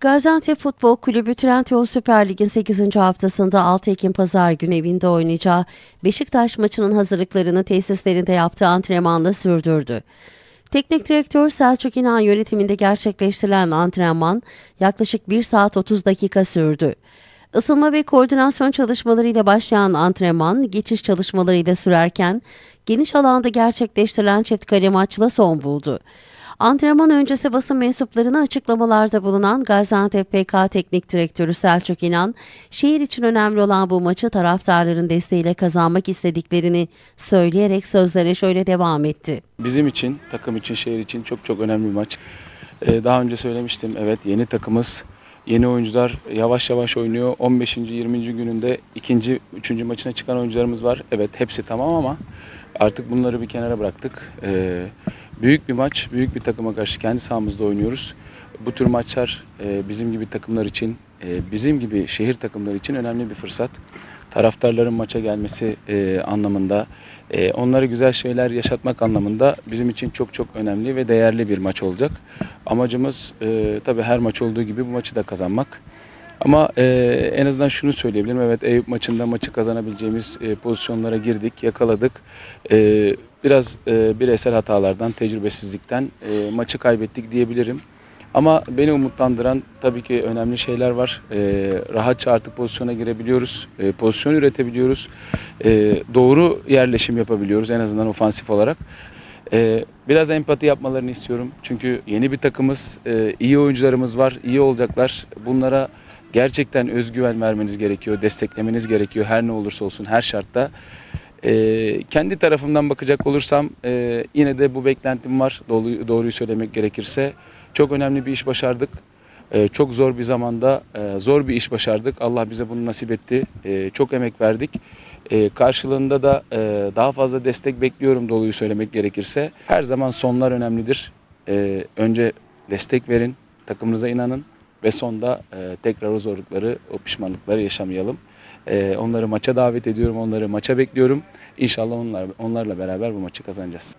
Gaziantep Futbol Kulübü Trendyol Süper Lig'in 8. haftasında 6 Ekim Pazar günü evinde oynayacağı Beşiktaş maçının hazırlıklarını tesislerinde yaptığı antrenmanla sürdürdü. Teknik direktör Selçuk İnan yönetiminde gerçekleştirilen antrenman yaklaşık 1 saat 30 dakika sürdü. Isınma ve koordinasyon çalışmalarıyla başlayan antrenman geçiş çalışmalarıyla sürerken geniş alanda gerçekleştirilen çift kale maçla son buldu. Antrenman öncesi basın mensuplarına açıklamalarda bulunan Gaziantep PK Teknik Direktörü Selçuk İnan, şehir için önemli olan bu maçı taraftarların desteğiyle kazanmak istediklerini söyleyerek sözlere şöyle devam etti. Bizim için, takım için, şehir için çok çok önemli bir maç. Ee, daha önce söylemiştim, evet yeni takımız, yeni oyuncular yavaş yavaş oynuyor. 15. 20. gününde ikinci, üçüncü maçına çıkan oyuncularımız var. Evet hepsi tamam ama artık bunları bir kenara bıraktık. Ee, büyük bir maç, büyük bir takıma karşı kendi sahamızda oynuyoruz. Bu tür maçlar e, bizim gibi takımlar için, e, bizim gibi şehir takımları için önemli bir fırsat. Taraftarların maça gelmesi e, anlamında, e, onlara güzel şeyler yaşatmak anlamında bizim için çok çok önemli ve değerli bir maç olacak. Amacımız e, tabii her maç olduğu gibi bu maçı da kazanmak. Ama e, en azından şunu söyleyebilirim. Evet Eyüp maçında maçı kazanabileceğimiz e, pozisyonlara girdik, yakaladık. E, biraz e, bireysel hatalardan, tecrübesizlikten e, maçı kaybettik diyebilirim. Ama beni umutlandıran tabii ki önemli şeyler var. E, rahatça artık pozisyona girebiliyoruz, e, pozisyon üretebiliyoruz, e, doğru yerleşim yapabiliyoruz en azından ofansif olarak. E, biraz empati yapmalarını istiyorum. Çünkü yeni bir takımız, e, iyi oyuncularımız var, iyi olacaklar. Bunlara gerçekten özgüven vermeniz gerekiyor, desteklemeniz gerekiyor her ne olursa olsun, her şartta. E, kendi tarafımdan bakacak olursam e, yine de bu beklentim var, doğruyu, doğruyu söylemek gerekirse. Çok önemli bir iş başardık. E, çok zor bir zamanda e, zor bir iş başardık. Allah bize bunu nasip etti. E, çok emek verdik. E, karşılığında da e, daha fazla destek bekliyorum doluyu söylemek gerekirse. Her zaman sonlar önemlidir. E, önce destek verin, takımınıza inanın ve sonda e, tekrar o zorlukları, o pişmanlıkları yaşamayalım. E, onları maça davet ediyorum, onları maça bekliyorum. İnşallah onlar, onlarla beraber bu maçı kazanacağız.